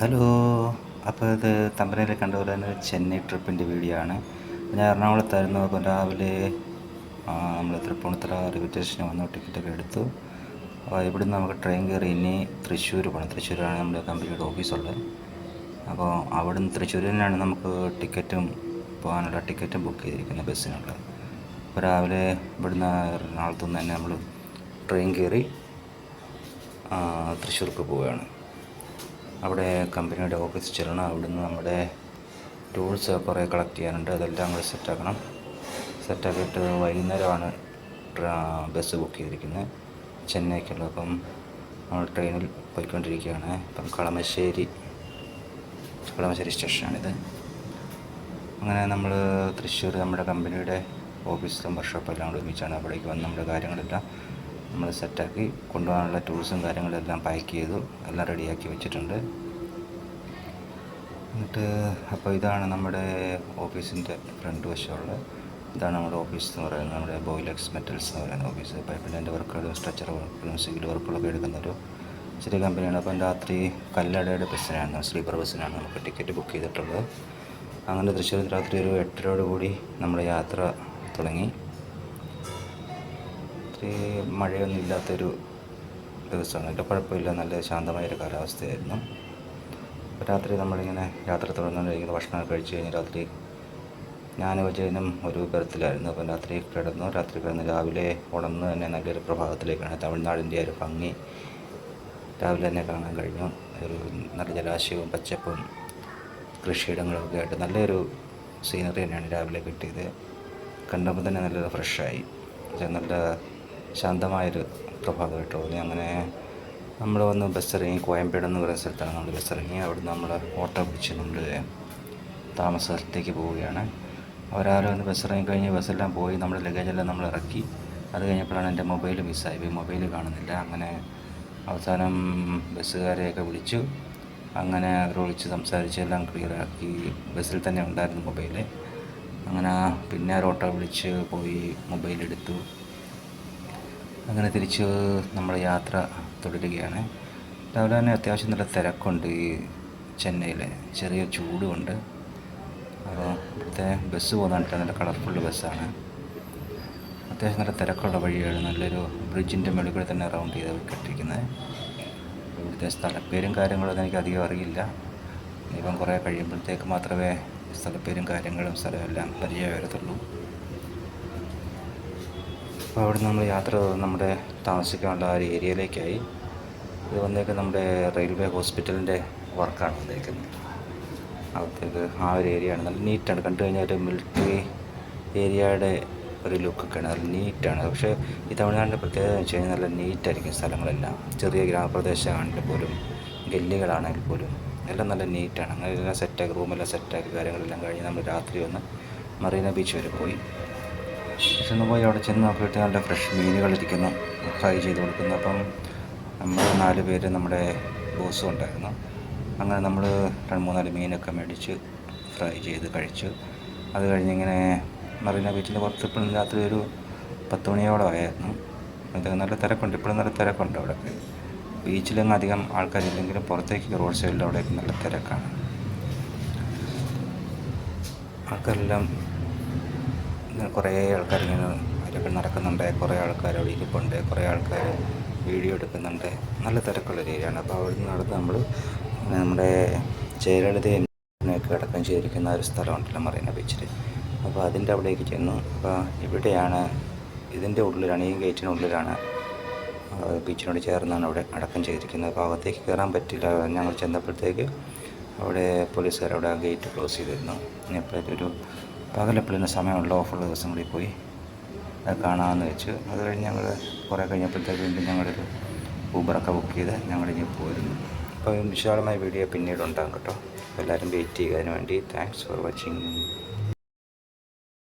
Hello അപ്പോൾ ഇത് തമ്പനയിൽ കണ്ടതുപോലെ തന്നെ ചെന്നൈ ട്രിപ്പിന്റെ വീഡിയോ ആണ്. ഞാൻ എറണാകുളത്തായിരുന്നു അപ്പോൾ രാവിലെ നമ്മൾ തൃപ്പൂണിത്തറ റെയിൽവേ സ്റ്റേഷനിൽ വന്നു ടിക്കറ്റൊക്കെ എടുത്തു. അപ്പോൾ ഇവിടുന്ന് നമുക്ക് ട്രെയിൻ കയറി ഇനി തൃശ്ശൂർ പോകണം തൃശ്ശൂരാണ് നമ്മുടെ കമ്പനിയുടെ ഓഫീസുള്ളത് അപ്പോൾ അവിടുന്ന് തൃശ്ശൂരിൽ നിന്നാണ് നമുക്ക് ടിക്കറ്റും പോകാനുള്ള ടിക്കറ്റും ബുക്ക് ചെയ്തിരിക്കുന്ന ബസ്സിനുള്ളത് അപ്പോൾ രാവിലെ ഇവിടുന്ന് എറണാകുളത്തു നിന്ന് തന്നെ നമ്മൾ ട്രെയിൻ കയറി തൃശ്ശൂർക്ക് പോവുകയാണ്. അവിടെ കമ്പനിയുടെ ഓഫീസിൽ ചെല്ലണം. അവിടുന്ന് നമ്മുടെ ടൂൾസ് കുറേ കളക്ട് ചെയ്യാനുണ്ട്. അതെല്ലാം കൂടെ സെറ്റാക്കണം. സെറ്റാക്കിയിട്ട് വൈകുന്നേരമാണ് ബസ് ബുക്ക് ചെയ്തിരിക്കുന്നത് ചെന്നൈക്കുള്ള അപ്പം നമ്മൾ ട്രെയിനിൽ പോയിക്കൊണ്ടിരിക്കുകയാണ്. അപ്പം കളമശ്ശേരി കളമശ്ശേരി സ്റ്റേഷനാണിത്. അങ്ങനെ നമ്മൾ തൃശ്ശൂർ നമ്മുടെ കമ്പനിയുടെ ഓഫീസിലും വർക്ക്ഷോപ്പും എല്ലാം കൂടെ ഒരുമിച്ചാണ് അവിടേക്ക് വന്ന് നമ്മുടെ കാര്യങ്ങളെല്ലാം നമ്മൾ സെറ്റാക്കി കൊണ്ടുപോകാനുള്ള ടൂൾസും കാര്യങ്ങളെല്ലാം പാക്ക് ചെയ്തു എല്ലാം റെഡിയാക്കി വെച്ചിട്ടുണ്ട്. എന്നിട്ട് അപ്പോൾ ഇതാണ് നമ്മുടെ ഓഫീസിന്റെ ഫ്രണ്ട് വശമുള്ള ഇതാണ് നമ്മുടെ ഓഫീസ് എന്ന് പറയുന്നത് നമ്മുടെ ബോയിലക്സ് മെറ്റൽസ് എന്ന് പറയുന്ന ഓഫീസ്. പൈപ്പിന്റെ വർക്കുകളും സ്ട്രക്ചർ വർക്കുകളും സിവിൽ വർക്കുകളൊക്കെ എടുക്കുന്ന ഒരു ചെറിയ കമ്പനിയാണ്. അപ്പം രാത്രി കല്ലടയുടെ ബസ്സിനാണ് സ്ലീപ്പർ ബസ്സിനാണ് നമുക്ക് ടിക്കറ്റ് ബുക്ക് ചെയ്തിട്ടുള്ളത്. അങ്ങനെ തൃശ്ശൂർ രാത്രി ഒരു എട്ടരയോട് കൂടി നമ്മുടെ യാത്ര തുടങ്ങി. മഴയൊന്നും ഇല്ലാത്തൊരു ദിവസമാണ്. വലിയ കുഴപ്പമില്ല. നല്ല ശാന്തമായൊരു കാലാവസ്ഥയായിരുന്നു. രാത്രി നമ്മളിങ്ങനെ യാത്ര തുടർന്നുകൊണ്ടിരിക്കുന്ന. ഭക്ഷണം കഴിച്ചു കഴിഞ്ഞ് രാത്രി ഞാൻ വിജയനും ഒരു ബർത്തിലായിരുന്നു. അപ്പം രാത്രി കിടന്നു. രാത്രി കിടന്ന് രാവിലെ ഉണർന്ന് തന്നെ നല്ലൊരു പ്രഭാതത്തിലേക്കാണ് തമിഴ്നാടിന്റെ ഒരു ഭംഗി രാവിലെ തന്നെ കാണാൻ കഴിഞ്ഞു. ഒരു നല്ല ജലാശയവും പച്ചപ്പും കൃഷിയിടങ്ങളൊക്കെ ആയിട്ട് നല്ലൊരു സീനറി തന്നെയാണ് രാവിലെ കിട്ടിയത്. കണ്ടപ്പോൾ തന്നെ നല്ലൊരു ഫ്രഷായി നല്ല ശാന്തമായൊരു പ്രഭാതമായിട്ട് തോന്നി. അങ്ങനെ നമ്മൾ വന്ന് ബസ് ഇറങ്ങി കോയമ്പേട് എന്ന് പറയുന്ന സ്ഥലത്താണ് നമ്മൾ ബസ് ഇറങ്ങി അവിടുന്ന് നമ്മൾ ഓട്ടോ പിടിച്ച് നമ്മൾ താമസ സ്ഥലത്തേക്ക് പോവുകയാണ്. അവരാരും വന്ന് ബസ് ഇറങ്ങി കഴിഞ്ഞ് ബസ്സെല്ലാം പോയി നമ്മുടെ ലഗേജെല്ലാം നമ്മൾ ഇറക്കി. അത് കഴിഞ്ഞപ്പോഴാണ് എന്റെ മൊബൈൽ മിസ്സായി മൊബൈൽ കാണുന്നില്ല. അങ്ങനെ അവസാനം ബസ്സുകാരെയൊക്കെ വിളിച്ചു. അങ്ങനെ അവർ വിളിച്ച് സംസാരിച്ച് എല്ലാം ക്ലിയറാക്കി ബസ്സിൽ തന്നെ ഉണ്ടായിരുന്നു മൊബൈൽ അങ്ങനെ പിന്നെ ഒരു ഓട്ടോ വിളിച്ച് പോയി മൊബൈൽ എടുത്തു. അങ്ങനെ തിരിച്ച് നമ്മൾ യാത്ര തുടരുകയാണ്. രാവിലെ തന്നെ അത്യാവശ്യം നല്ല തിരക്കുണ്ട് ഈ ചെന്നൈയിൽ ചെറിയ ചൂടുമുണ്ട് അപ്പോൾ ഇവിടുത്തെ ബസ് പോകുന്നതായിട്ട് നല്ല കളർഫുൾ ബസ്സാണ് അത്യാവശ്യം നല്ല തിരക്കുള്ള വഴിയാണ്. നല്ലൊരു ബ്രിഡ്ജിന്റെ മുകളിൽ തന്നെ റൗണ്ട് ചെയ്ത് കെട്ടിയിരിക്കുന്നത്. ഇവിടുത്തെ സ്ഥലപ്പേരും കാര്യങ്ങളൊന്നും എനിക്ക് അധികം അറിയില്ല. ഇപ്പം കുറേ കഴിയുമ്പോഴത്തേക്ക് മാത്രമേ സ്ഥലപ്പേരും കാര്യങ്ങളും സ്ഥലമെല്ലാം പരിചയം വരത്തുള്ളൂ. അപ്പോൾ അവിടെ നമ്മൾ യാത്ര നമ്മുടെ താമസിക്കാനുള്ള ആ ഒരു ഏരിയയിലേക്കായി. ഇത് വന്നേക്ക് നമ്മുടെ റെയിൽവേ ഹോസ്പിറ്റലിന്റെ വർക്കാണ് വന്നേക്കുന്നത്. അവിടത്തേക്ക് ആ ഒരു ആണ് നല്ല നീറ്റാണ്. കണ്ടു കഴിഞ്ഞാൽ ഒരു മിലിറ്ററി ഏരിയയുടെ ഒരു ലുക്കൊക്കെയാണ് നല്ല നീറ്റാണ് പക്ഷേ ഈ തമിഴ്നാടിന്റെ പ്രത്യേകത എന്ന് വെച്ച് കഴിഞ്ഞാൽ നല്ല നീറ്റായിരിക്കും സ്ഥലങ്ങളെല്ലാം. ചെറിയ ഗ്രാമപ്രദേശമാണെങ്കിൽ പോലും ഗല്ലികളാണെങ്കിൽ പോലും എല്ലാം നല്ല നീറ്റാണ് അങ്ങനെ എല്ലാം സെറ്റാക്കി റൂമെല്ലാം സെറ്റാക്കി കാര്യങ്ങളെല്ലാം കഴിഞ്ഞ് നമ്മൾ രാത്രി വന്ന് മറീന ബീച്ച് വരെ പോയി. ചെന്ന് പോയി അവിടെ ചെന്ന് നോക്കിയിട്ട് നല്ല ഫ്രഷ് മീനുകളിരിക്കുന്നു ഫ്രൈ ചെയ്ത് കൊടുക്കുന്നു. അപ്പം നമ്മൾ നാല് പേര് നമ്മുടെ ബോസും ഉണ്ടായിരുന്നു. അങ്ങനെ നമ്മൾ രണ്ട് മൂന്നാൽ മീനൊക്കെ മേടിച്ച് ഫ്രൈ ചെയ്ത് കഴിച്ചു. അത് കഴിഞ്ഞിങ്ങനെ മറീന ബീച്ചിന്റെ പുറത്ത് ഇപ്പോഴും രാത്രി ഒരു പത്ത് മണിയോടെ ആയിരുന്നു. അത് നല്ല തിരക്കുണ്ട്. ഇപ്പോഴും നല്ല തിരക്കുണ്ട് അവിടെയൊക്കെ ബീച്ചിലൊന്നും അധികം ആൾക്കാരില്ലെങ്കിലും പുറത്തേക്ക് റോഡ് സൈഡിൽ അവിടെയൊക്കെ നല്ല തിരക്കാണ്. ആൾക്കാരെല്ലാം കുറേ ആൾക്കാർ ഇങ്ങനെ അതിലൊക്കെ നടക്കുന്നുണ്ട്. കുറേ ആൾക്കാർ അവിടെ ഇരിപ്പുണ്ട്. കുറേ ആൾക്കാർ വീഡിയോ എടുക്കുന്നുണ്ട്. നല്ല തിരക്കുള്ളൊരു ഏരിയ ഏരിയയാണ് അപ്പോൾ അവിടെ നിന്ന് നടന്ന് നമ്മൾ നമ്മുടെ ജയലളിതയൊക്കെ അടക്കം ചെയ്തിരിക്കുന്ന ഒരു സ്ഥലമുണ്ടല്ലോ മറീന ബീച്ചിൽ അപ്പോൾ അതിന്റെ അവിടേക്ക് ചെന്നു. അപ്പോൾ ഇവിടെയാണ് ഇതിന്റെ ഉള്ളിലാണ് ഈ ഉള്ളിലാണ് ബീച്ചിനോട് ചേർന്നാണ് അവിടെ അടക്കം ചെയ്തിരിക്കുന്നത്. അപ്പോൾ അകത്തേക്ക് കയറാൻ പറ്റില്ല. ഞങ്ങൾ ചെന്നപ്പോഴത്തേക്ക് അവിടെ പോലീസുകാർ അവിടെ ആ ഗേറ്റ് ക്ലോസ് ചെയ്തിരുന്നു. ഇനി എപ്പോഴേക്കും ഒരു പകലെപ്പോഴും സമയമുള്ള ഓഫുള്ള ദിവസങ്ങളിൽ പോയി അത് കാണാമെന്ന് വെച്ച്. അത് കഴിഞ്ഞ് ഞങ്ങൾ കുറേ കഴിഞ്ഞപ്പോഴത്തേക്ക് വീണ്ടും ഞങ്ങളൊരു ഊബറൊക്കെ ബുക്ക് ചെയ്ത് ഞങ്ങൾ ഇനി പോയിരുന്നു അപ്പോൾ വിശാലമായ വീഡിയോ പിന്നീട് ഉണ്ടാകും കേട്ടോ. എല്ലാവരും വെയിറ്റ് ചെയ്യുക. അതിന് വേണ്ടി താങ്ക്സ് ഫോർ വാച്ചിങ്